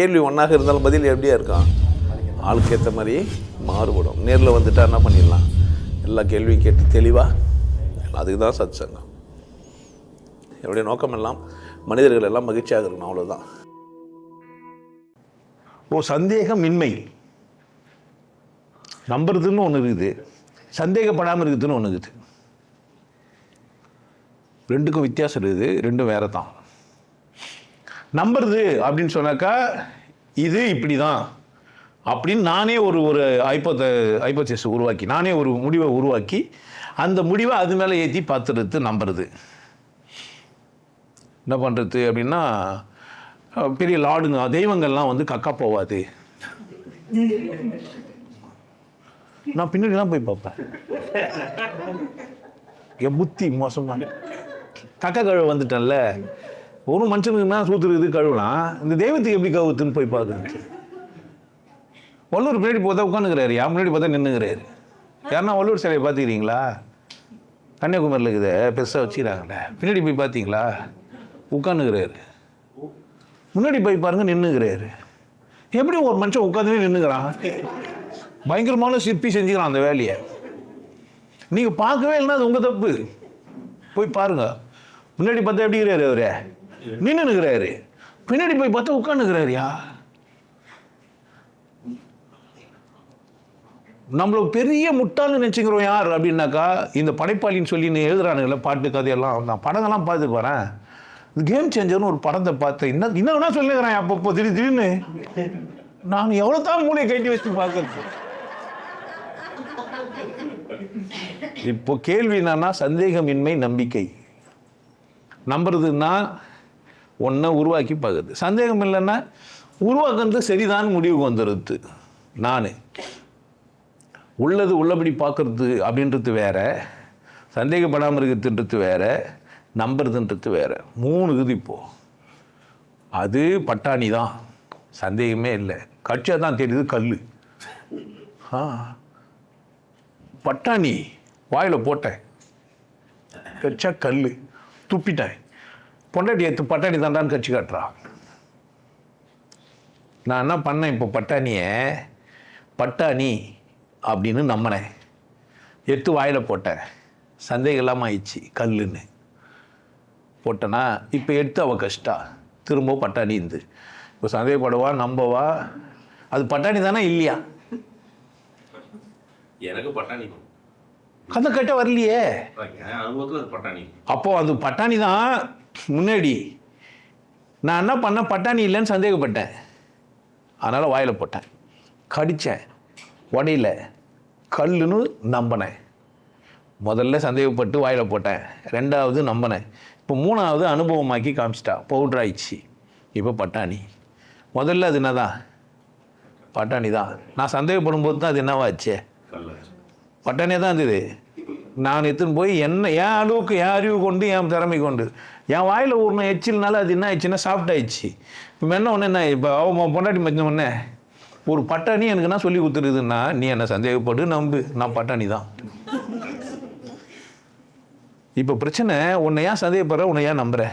கேள்வி ஒன்றாக இருந்தாலும் பதில் எப்படியா இருக்கான் ஆளுக்கு ஏற்ற மாதிரி மாறுபடும். நேரில் வந்துட்டா என்ன பண்ணிடலாம்? எல்லா கேள்வியும் கேட்டு தெளிவாக அதுக்கு தான் சத் சங்கம் என்னுடைய நோக்கம் எல்லாம் மனிதர்கள் எல்லாம் மகிழ்ச்சியாக இருக்கணும் அவ்வளோதான் ஓ சந்தேகம் இன்மை நம்புறதுன்னு ஒன்று இருக்குது. சந்தேகப்படாமல் இருக்குதுன்னு ஒன்று இருக்குது. ரெண்டுக்கும் வித்தியாசம் இருக்குது ரெண்டும் வேறு தான் நம்புறது அப்படின்னு சொன்னாக்கா இது இப்படி தான் அப்படின்னு நானே ஒரு ஒரு ஐப்போத்த ஐப்போசிஸ் உருவாக்கி நானே ஒரு முடிவை உருவாக்கி அந்த முடிவை அது மேலே ஏற்றி பார்த்துறது நம்புறது. என்ன பண்ணுறது அப்படின்னா பெரிய லாடுங்க தெய்வங்கள்லாம் வந்து கக்கா போவாது. நான் பின்னாடிலாம் போய் பார்ப்பேன். என் புத்தி மோசமாக கக்கா கழுவ வந்துட்டேன்ல. ஒரு மனுஷனுக்குன்னா சூத்துருக்குது கழுவலாம் இந்த தெய்வத்துக்கு எப்படி கவுத்துன்னு போய் பார்க்குறது வள்ளூர் பின்னாடி பார்த்தா உட்காந்துக்கிறாரு யா முன்னாடி பார்த்தா நின்றுக்கிறாரு யாருன்னா வள்ளூர் சிலையை பார்த்துக்கிறீங்களா? கன்னியாகுமரியில் இருக்குது. பெருசாக வச்சுக்கிறாங்களே பின்னாடி போய் பார்த்தீங்களா? உட்காந்துக்கிறாரு முன்னாடி போய் பாருங்கள் நின்றுக்கிறாரு எப்படி ஒரு மனுஷன் உட்காந்து நின்றுக்கிறான் பயங்கரமான சிற்பி செஞ்சுக்கிறான் அந்த வேலையை. நீங்கள் பார்க்கவே இல்லைன்னா அது உங்கள் தப்பு. போய் பாருங்கள் முன்னாடி பார்த்தா எப்படி இருக்கிறாரு அவரு? நின்றுக்கிறாரு பின்னாடி போய் பார்த்தா உட்காந்துக்கிறாருயா நம்மள பெரிய முட்டாள்னு நினச்சிக்கிறோம் யார் அப்படின்னாக்கா இந்த படைப்பாளின்னு சொல்லி நீ எழுதுறானுங்கள பாட்டு கதையெல்லாம் நான் படங்கள்லாம் பார்த்து போகிறேன் கேம் சேஞ்சர்னு ஒரு படத்தை பார்த்தேன் என்ன என்ன வேணா சொல்லிக்கிறேன் அப்பப்போ திடீர் திடீர்னு. நான் எவ்வளோ தான் மூளையை கட்டி வச்சு பார்க்கறது. இப்போ கேள்வி என்னன்னா சந்தேகமின்மை நம்பிக்கை. நம்புறதுன்னா ஒன்றை உருவாக்கி பார்க்குறது சந்தேகம் இல்லைன்னா உருவாக்குறது சரிதான் முடிவுக்கு வந்துடுது நான். உள்ளது உள்ளபடி பார்க்குறது அப்படின்றது வேற. சந்தேகப்படாமல் இருக்கிறதுன்றது வேற. நம்புறதுன்றது வேற. மூணு இது இப்போ. அது பட்டாணி தான். சந்தேகமே இல்லை. கட்சியாக தான் தெரியுது கல் ஆ. பட்டாணி வாயில் போட்டேன். கட்சா கல் துப்பிட்டேன். பொண்டாட்டி எடுத்து பட்டாணி தாண்டான்னு கட்சி காட்டுறா. நான் என்ன பண்ணேன் இப்போ பட்டாணியை? பட்டாணி அப்படின்னு நம்பினேன் எடுத்து வாயில் போட்டேன். சந்தேகம் இல்லாமல் ஆயிடுச்சு கல்லுன்னு. போட்டேனா இப்போ எடுத்து அவள் கஷ்டா. திரும்ப பட்டாணி இருந்து இப்போ சந்தேகப்படவா நம்பவா. அது பட்டாணி தானே இல்லையா? எனக்கு பட்டாணி கதை கட்ட வரலையே. அப்போ அது பட்டாணி தான் முன்னாடி நான் என்ன பண்ணேன்? பட்டாணி இல்லைன்னு சந்தேகப்பட்டேன். அதனால் வாயில் போட்டேன். கடித்தேன் உடையில கல்லுன்னு நம்பினேன். முதல்ல சந்தேகப்பட்டு வாயில் போட்டேன். ரெண்டாவது நம்பினேன். இப்போ மூணாவது அனுபவமாக்கி காமிச்சிட்டா. பவுட்ரு ஆயிடுச்சு. இப்போ பட்டாணி. முதல்ல அது என்ன தான் பட்டாணி தான் நான் சந்தேகப்படும் போது தான் அது என்னவாச்சே பட்டாணியாக தான் இருந்தது. நான் எடுத்துன்னு போய் என்ன என் அளவுக்கு என் அறிவு கொண்டு என் திறமை கொண்டு என் வாயில் ஊறின எச்சில்னால அது என்ன ஆயிடுச்சுன்னா சாஃப்ட் ஆயிடுச்சு. இப்போ என்ன ஒன்று என்ன இப்போ அவன் பொண்டாட்டி மச்சன உடனே ஒரு பட்டாணி எனக்கு என்ன சொல்லி கொடுத்துருதுன்னா நீ என்ன சந்தேகப்பட்டு நம்பு. நான் பட்டாணி தான். இப்போ பிரச்சனை உன்னை ஏன் சந்தேகப்படுற உன்னை ஏன் நம்புற?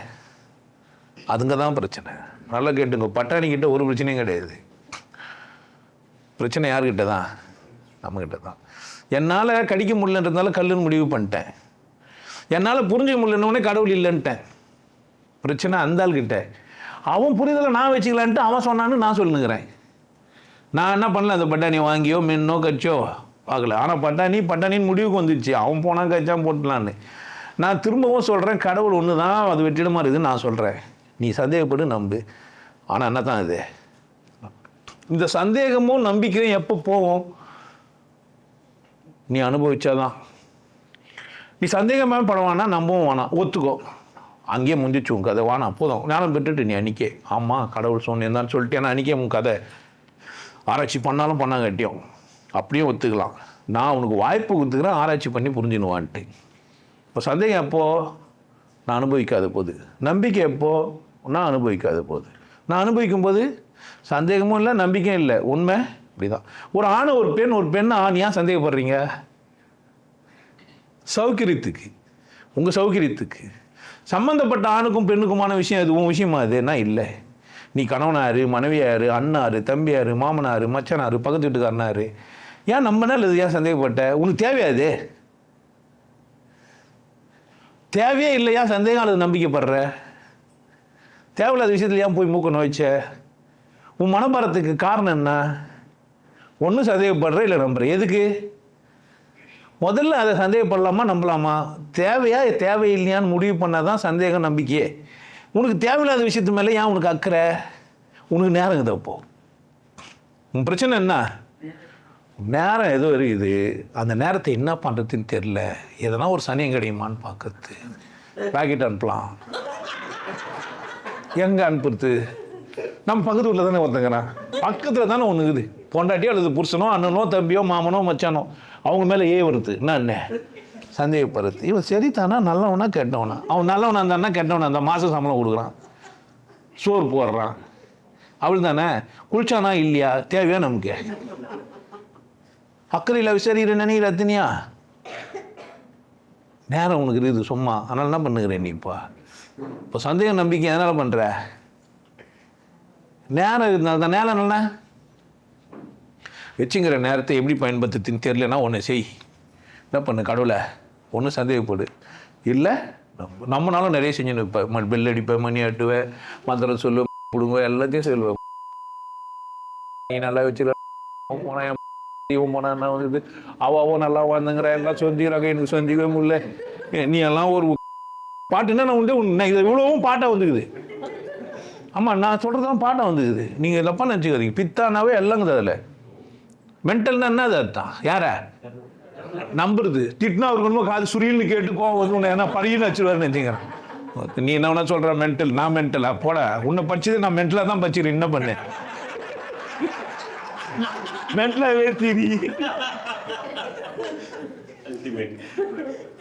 அதுங்க தான் பிரச்சனை. நல்லா கேட்டுங்க பட்டாணி கிட்ட ஒரு பிரச்சனையும் கிடையாது. பிரச்சனை யார்கிட்ட தான்? நம்மக்கிட்ட தான். என்னால் கடிக்க முடியலன்றதுனால கல்லுன்னு முடிவு பண்ணிட்டேன். என்னால் புரிஞ்சுக்க முடியலன்னொடனே கடவுள் இல்லைன்ட்டேன். பிரச்சனை அந்த ஆள்கிட்ட. அவன் புரிதலை நான் வச்சுக்கலான்ட்டு அவன் சொன்னான்னு நான் சொல்லுங்கிறேன். நான் என்ன பண்ணல அந்த பட்டாணி வாங்கியோ மின்னோ கச்சோ பார்க்கல ஆனால் பட்டாணி பட்டாணின்னு முடிவுக்கு வந்துடுச்சு அவன் போனால் கச்சான் போட்டலான்னு. நான் திரும்பவும் சொல்கிறேன் கடவுள் ஒன்று தான் அது வெற்றிடமாக இருக்குதுன்னு நான் சொல்கிறேன் நீ சந்தேகப்படு நம்பு. ஆனால் என்ன தான் இது? இந்த சந்தேகமும் நம்பிக்கையும் எப்போ போகும்? நீ அனுபவிச்சாதான். நீ சந்தேகமே பட வேணாம் நம்பவும் வேணாம். ஒத்துக்கோ. அங்கேயே முந்திச்சு உன் கதை. வானா போதும். ஞானம் பெற்றுட்டு நீ அன்றைக்கே ஆமாம் கடவுள் சொன்னேன் சொல்லிட்டு ஏன்னா அன்றைக்கே உன் கதை. ஆராய்ச்சி பண்ணாலும் பண்ண கட்டியும் அப்படியும் ஒத்துக்கலாம். நான் உனக்கு வாய்ப்பு கொடுத்துக்கிறேன். ஆராய்ச்சி பண்ணி புரிஞ்சுனுவான்ட்டு இப்போ சந்தேகம் எப்போது நான் அனுபவிக்காத போது. நம்பிக்கை எப்போ? நான் அனுபவிக்காத போது. நான் அனுபவிக்கும் போது சந்தேகமும் இல்லை நம்பிக்கையும் இல்லை. உண்மை? இப்படிதான் ஒரு ஆண் ஒரு பெண் ஒரு பெண் ஆண் ஏன் சந்தேகப்படுறீங்க? சௌகரியத்துக்கு. உங்கள் சௌகரியத்துக்கு. சம்மந்தப்பட்ட ஆணுக்கும் பெண்ணுக்குமான விஷயம் அது உன் விஷயமா அதுனா இல்லை. நீ கணவனாரு மனைவியாரு அண்ணாரு தம்பியாரு மாமனாரு மச்சனாரு பக்கத்து வீட்டுக்காரனாரு. ஏன் நம்ம மேல இது ஏன் சந்தேகப்பட்ட? உனக்கு தேவையாது தேவையே இல்லையா சந்தேகம் அல்லது நம்பிக்கைப்படுற? தேவையில்லாத விஷயத்துல ஏன் போய் மூக்க நோய்ச்ச உன் மனபாரத்துக்கு காரணம் என்ன? ஒன்றும் சந்தேகப்படுற இல்லை நம்புற. எதுக்கு? முதல்ல அதை சந்தேகப்படலாமா நம்பலாமா? தேவையா தேவையில்லையான்னு முடிவு பண்ணால் தான் சந்தேகம் நம்பிக்கையே. உனக்கு தேவையில்லாத விஷயத்து மேலே ஏன் உனக்கு அக்கறை? உனக்கு நேரம் இருக்குது அப்போ உன் பிரச்சனை என்ன? நேரம் ஏதோ இருக்குது. அந்த நேரத்தை என்ன பண்ணுறதுன்னு தெரில எதனா ஒரு சனியம் கிடையுமான்னு பார்க்கறது. பாக்கெட் அனுப்பலாம் எங்கே அனுப்புறது? நம்ம பக்கத்து ஊரில் தானே ஒருத்தங்கிறான் பக்கத்தில் தானே ஒன்று இருக்குது. பொண்டாட்டியோ அல்லது புருஷனோ அண்ணனோ தம்பியோ மாமனோ மச்சானோ. அவங்க மேலே ஏ வருது. என்ன என்ன சந்தேகப்படுறது இவன் சரித்தானா நல்லவனா கெட்டவனா? அவன் நல்லவனா இருந்தானா கெட்டவனா அந்த மாத சம்பளம் கொடுக்குறான். சோறு போடுறான். அவள் தானே குளிச்சானா இல்லையா? தேவையா நமக்கு? அக்கறையில் விசாரிக்கிற நினைக்கிற அத்தனியா நேரம் உனக்கு இருக்குது சும்மா. அதனால என்ன பண்ணுகிறேன் நீ இப்போ? இப்போ சந்தேகம் நம்பிக்கை எதனால் பண்ணுற நேரம் இருந்தால் தான் நேரம் என்ன வச்சுங்கிற நேரத்தை எப்படி பயன்படுத்துன்னு தெரியலனா ஒன்று செய். என்ன பண்ணு கடவுளை? ஒன்று சந்தேகப்படு. இல்லை நம்மனாலும் நிறைய செஞ்சுன்னு இருப்பேன் பெல் அடிப்பேன் மணி ஆட்டுவேன் மந்திரம் சொல்லு பிடுங்க எல்லாத்தையும் சொல்லுவேன். நீ நல்லா வச்சுருக்க போனால் என் இவன் போனா என்ன வந்து அவாவோ நல்லா வாழ்ந்துங்கிற எல்லாம் சொந்திக்கிறாங்க எனக்கு சொந்திக்கவே முடியல நீ எல்லாம் ஒரு பாட்டுன்னா நான் வந்து உன்னை இது இவ்வளவும் பாட்டாக வந்துக்குது. ஆமாம் நான் சொல்கிறது தான் பாட்டாக வந்துக்குது. நீங்கள் தப்பாக நினச்சிக்காதீங்க. பித்தானாவே எல்லாங்குது அதில். மென்டல்னா என்ன அது அர்த்தம்? யார? நம்புறது. திட்டினா அவருக்கு என்னமோ காது சுரியல்னு கேட்டு கோவம் வந்து உன்னை என்ன பரியின்னு வச்சுருவாருன்னு நினச்சிக்கிறேன். நீ என்ன வேணா சொல்கிற மென்டல் நான் மென்டலா போட. உன்னை படிச்சது நான் மென்டலாக தான் படிச்சிருக்கேன் என்ன பண்ணேன் மென்டலாகவே திரி.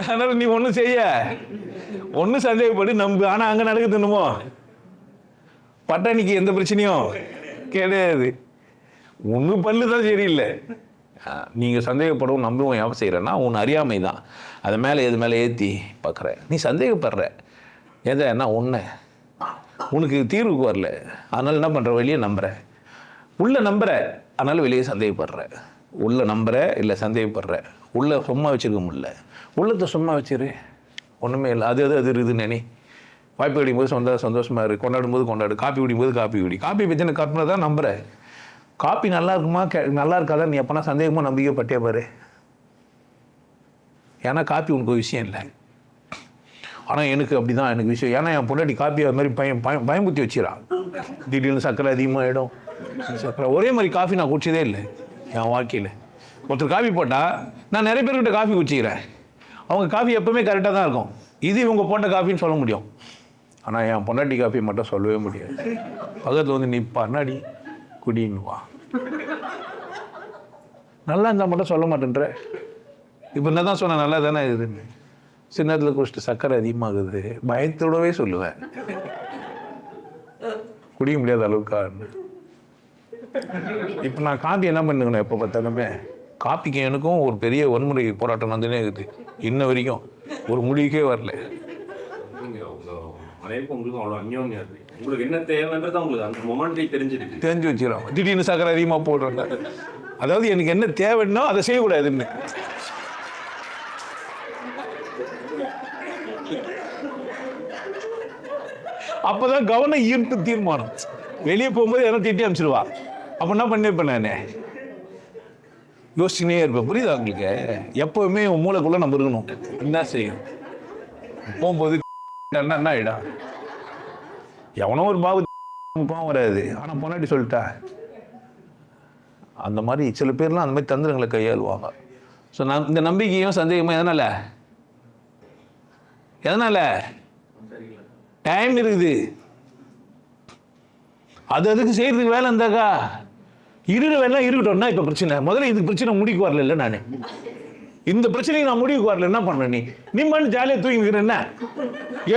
அதனால நீ ஒன்றும் செய்ய. ஒன்றும் சந்தேகப்படு நம்பு. ஆனால் அங்கே நடக்குது என்னமோ? பட்டாணிக்கு எந்த பிரச்சனையும்? கிடையாது. ஒன்று பல்லு தான் சரியில்லை நீங்கள் சந்தேகப்படவும் நம்பவும் ஏன் செய்கிறேன்னா உன் அறியாமை தான் அதை மேலே எது மேலே ஏற்றி பார்க்குற நீ சந்தேகப்படுற. எதை? என்ன ஒன்று உனக்கு தீர்வுக்கு வரல. அதனால் என்ன பண்ணுற வெளியே நம்புகிற உள்ள நம்புகிற அதனால் வெளியே சந்தேகப்படுற. உள்ள நம்புற இல்லை சந்தேகப்படுற. உள்ள சும்மா வச்சுருக்க முடியல. உள்ளத்தை சும்மா வச்சிரு. ஒன்றுமே இல்லை. அது அது அது இருக்குதுன்னு நினை வாய்ப்பு கிடைக்கும் போது சொந்த சந்தோஷமாக இரு. கொண்டாடும் போது கொண்டாடு. காப்பி குடிக்கும் போது காப்பி குடி. காப்பி பற்றின காப்பினா தான் நம்புகிறேன் காப்பி நல்லா இருக்குமா? கே நல்லா இருக்காதா? நீ எப்போனா சந்தேகமாக நம்பிக்கை பட்டே பாரு. ஏன்னா காப்பி உனக்கு ஒரு விஷயம் இல்லை. ஆனால் எனக்கு அப்படி தான் எனக்கு விஷயம். ஏன்னா என் பொண்டாட்டி காப்பி அது மாதிரி பயம் பயம் பயமுத்தி வச்சிடறான் திடீர்னு சர்க்கரை அதிகமாகிடும் சர்க்கரை ஒரே மாதிரி காஃபி நான் குடிச்சதே இல்லை. என் வாழ்க்கையில். ஒருத்தர் காஃபி போட்டால் நான் நிறைய பேர்கிட்ட காஃபி குடிச்சிக்கிறேன். அவங்க காஃபி எப்பவுமே கரெக்டாக தான் இருக்கும். இது இவங்க போட்ட காஃபின்னு சொல்ல முடியும். ஆனால் என் பொண்டாட்டி காஃபி மட்டும் சொல்லவே முடியாது. பக்கத்தில் வந்து நீ குடின்னுவா. நல்லா இருந்தால் மட்டும் சொல்ல மாட்டேன்ற. இப்போ என்ன தான் சொன்னேன் நல்லா தானே இதுன்னு சின்னத்தில் குடிச்சிட்டு சர்க்கரை அதிகமாகுது. பயத்தோடவே சொல்லுவேன். குடிக்க முடியாத அளவுக்கான்னு. இப்போ நான் காப்பி என்ன பண்ணுங்கண்ணே எப்போ பார்த்தாலுமே? காப்பிக்கு எனக்கும் ஒரு பெரிய வன்முறை போராட்டம் வந்துனே இருக்குது. இன்ன வரைக்கும். ஒரு முடிவுக்கே வரல. நீங்க உங்களுக்கும் அவ்வளோ அந்யோன்யம் இருக்கு உங்களுக்கு என்ன தேவைன்றது உங்களுக்கு அந்த மொமெண்ட்லேயே தெரிஞ்சிருக்கு தெரிஞ்சு வச்சிடறோம் திடீர்னு சக்கரை அதிகமாக போடுறாங்க அதாவது எனக்கு என்ன தேவைன்னோ அதை செய்யக்கூடாதுன்னு அப்போதான் கவனம் ஈர்ப்பு தீர்மானம். வெளியே போகும்போது எதனா திட்டி அனுப்பிச்சிடுவா. அப்போ என்ன பண்ணிருப்பேன் நான் யோசிச்சுனே இருப்பேன். புரியுதா உங்களுக்கு? எப்பவுமே உன் மூளைக்குள்ள நம்ம இருக்கணும். என்ன செய்யும்? போகும்போது என்ன என்ன ஆயிடா எவனோ ஒரு பாபு கோவம் வராது. ஆனால் பொன்னாடி சொல்லிட்டா அந்த மாதிரி சில பேர்லாம் அந்த மாதிரி தந்திரங்களை கையாளுவாங்க. ஸோ நான் இந்த நம்பிக்கையும் சந்தேகமும் எதனால? எதனால? டைம் இருக்குது. அது அதுக்கு செய்யறதுக்கு வேலை இருந்தாக்கா இருக்கிற வேலை இருக்கட்டும்னா இப்போ பிரச்சனை. முதல்ல இதுக்கு பிரச்சனை முடிக்கு வரல இல்லை நான். இந்த பிரச்சனைக்கு நான் முடிவுக்கு வரல என்ன பண்ண நீ? நீ ஜாலியாக தூங்கிக்கிறேன் என்ன?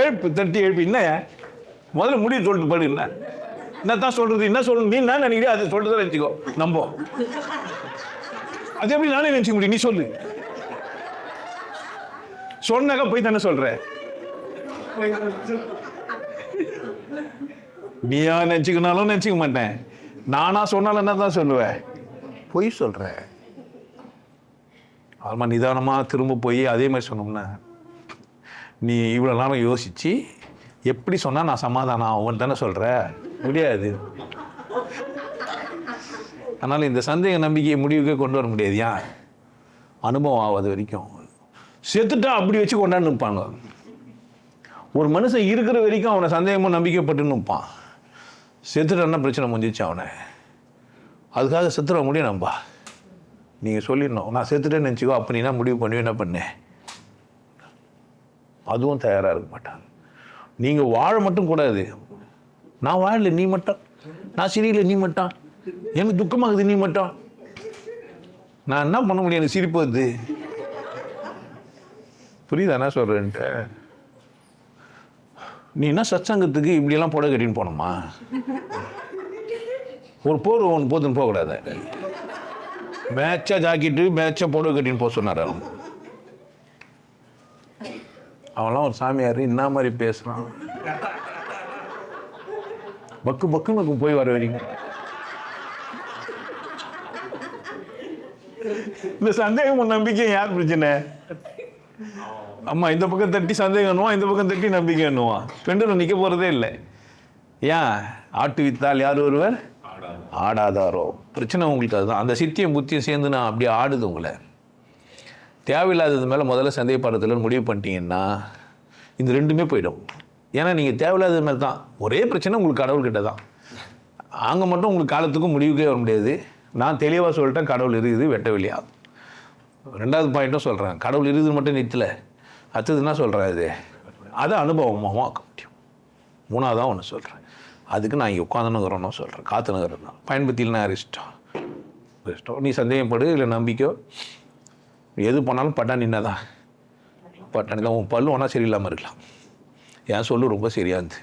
எழுப்பு தட்டி எழுப்பி. என்ன முதல்ல முடிவு சொல்லிட்டு போடு என்ன? என்ன தான் சொல்றது? என்ன சொல்லணும் நீ என்ன நினைக்கிறீ அதை சொல்றதை நினச்சிக்கோ. நம்ப அது எப்படி நானே நினச்சிக்க முடியும்? நீ சொல்லு. சொன்னாக்கா போய் தானே சொல்ற. நீயா நினச்சிக்கனாலும் நினச்சிக்க மாட்டேன். நானா சொன்னாலும் என்ன தான் சொல்லுவேன் பொய் சொல்கிறேன் ஆமா நிதானமாக திரும்ப போய் அதே மாதிரி சொன்னோம்னா நீ இவ்வளோ நேரம் யோசிச்சு எப்படி சொன்னால் நான் சமாதானம் அவன் தானே சொல்கிற முடியாது. அதனால் இந்த சந்தேக நம்பிக்கையை முடிவுக்கே கொண்டு வர முடியாது. ஏன்? அனுபவம் ஆகாத வரைக்கும். செத்துட்டா அப்படி வச்சு கொண்டாந்து நிற்பாங்க. ஒரு மனுஷன் இருக்கிற வரைக்கும் அவனை சந்தேகமும் நம்பிக்கைப்பட்டு நிற்பான். செத்துட்டான்னா பிரச்சனை முடிஞ்சிச்சு அவனை. அதுக்காக செத்துட முடியும் நம்பா நீங்கள் சொல்லிடணும். நான் செத்துட்டேன்னு நினச்சிக்கோ அப்போ நீ என்ன முடிவு பண்ணி என்ன பண்ணேன் அதுவும் தயாராக இருக்க மாட்டாங்க நீங்கள் வாழ மட்டும் கூடாது. நான் வாழல நீ மட்டும். நான் சரியில்லை நீ மட்டும். எனக்கு துக்கமாகுது நீ மட்டும். நான் என்ன பண்ண முடியும்? எனக்கு சிரிப்பு வருது. புரியுதா? என்ன சொல்கிறேன்ட்டு நீ என்ன சச்சங்கத்துக்கு இப்படியெல்லாம் புடவை கட்டின்னு போனோமா? ஒரு போர் ஒன்று போதுன்னு போகக்கூடாது. மேட்சாக ஜாக்கெட்டு மேட்சாக புடவை கட்டின்னு போக சொன்னார் அவன்லாம் ஒரு சாமியார் என்ன மாதிரி பேசுகிறான் பக்கு பக்குன்னு போய் வர வரீங்க இந்த சந்தேகம் நம்பிக்கை யார் பிரச்சனை? அம்மா இந்த பக்கம் தட்டி சந்தேகம் என்னவா இந்த பக்கம் தட்டி நம்பிக்கை என்னவா ரெண்டும் நிற்க போகிறதே இல்லை. ஏன்? ஆட்டு வித்தால் யார் ஒருவர்? ஆடாதாரோ. பிரச்சனை உங்களுக்கு அதுதான். அந்த சித்தியும் புத்தியும் சேர்ந்து நான் அப்படியே ஆடுது உங்களை. தேவையில்லாதது மேலே முதல்ல சந்தேகப்படுறதுல முடிவு பண்ணிட்டீங்கன்னா இந்த ரெண்டுமே போயிடும். ஏன்னா நீங்கள் தேவையில்லாதது மேலே தான். ஒரே பிரச்சனை உங்களுக்கு கடவுள்கிட்ட தான். அங்கே மட்டும் உங்களுக்கு காலத்துக்கும் முடிவுக்கே வர முடியாது. நான் தெளிவாக சொல்லிட்டேன் கடவுள் இருக்குது வெட்டவில்லையா? ரெண்டாவது பாயிண்ட்டும் சொல்கிறேன் கடவுள் இருக்குது மட்டும் நிறுத்தலை. அடுத்தது என்ன சொல்கிறேன் இது? அது அனுபவமாக ஆக்க முடியும். மூணாவதான் ஒன்று சொல்கிறேன் அதுக்கு நான் இங்கே உட்காந்துனுங்கிறோன்னு சொல்கிறேன் காத்துனுங்கிறது பயன்படுத்தியில் நான் யார் இஷ்டம்? இஷ்டம். நீ சந்தேகப்படு இல்லை நம்பிக்கையோ எது பண்ணாலும் பட்டாணி தான் பட்டாணி தான் உன் பல்லு ஒன்றா சரியில்லாமல் இருக்கலாம். என் சொல்லு ரொம்ப சரியாக இருந்துச்சு.